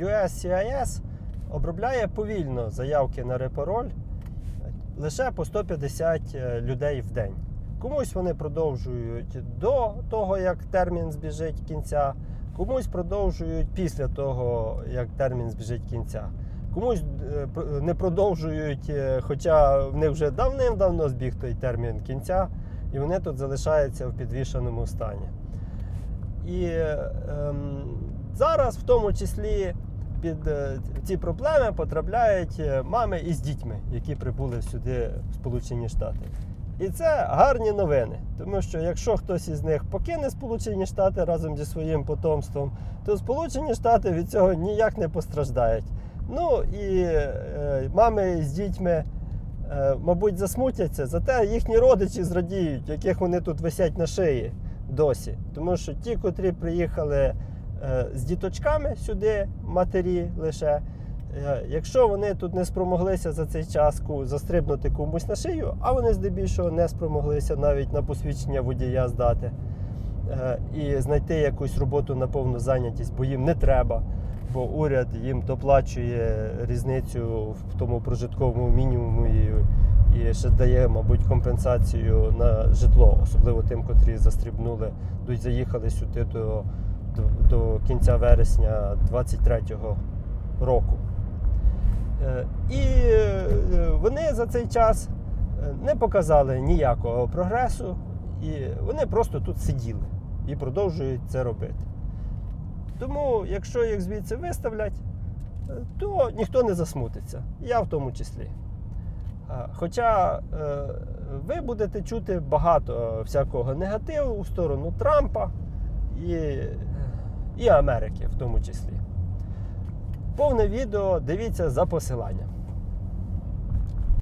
USCIS обробляє повільно заявки на репароль лише по 150 е, людей в день. Комусь вони продовжують до того, як термін збіжить кінця, комусь продовжують після того, як термін збіжить кінця. Комусь е, не продовжують, е, хоча в них вже давним-давно збіг той термін кінця, і вони тут залишаються в підвішеному стані. І ем, зараз, в тому числі, під е, ці проблеми потрапляють е, мами із дітьми, які прибули сюди в Сполучені Штати. І це гарні новини, тому що якщо хтось із них покине Сполучені Штати разом зі своїм потомством, то Сполучені Штати від цього ніяк не постраждають. Ну і е, мами з дітьми, е, мабуть, засмутяться, зате їхні родичі зрадіють, яких вони тут висять на шиї досі. Тому що ті, котрі приїхали з діточками сюди, матері лише. е, Якщо вони тут не спромоглися за цей час застрибнути комусь на шию, а вони здебільшого не спромоглися навіть на посвідчення водія здати е, і знайти якусь роботу на повну зайнятість, бо їм не треба, бо уряд їм доплачує різницю в тому прожитковому мінімуму і, ще дає, мабуть, компенсацію на житло, особливо тим, котрі застрібнули, дуть заїхали сюди до, до, кінця вересня 23-го року. Е, І е, вони за цей час е, не показали ніякого прогресу, і вони просто тут сиділи і продовжують це робити. Тому, якщо їх звідси виставлять, то ніхто не засмутиться, я в тому числі. Хоча ви будете чути багато всякого негативу у сторону Трампа і, і Америки в тому числі. Повне відео дивіться за посиланням.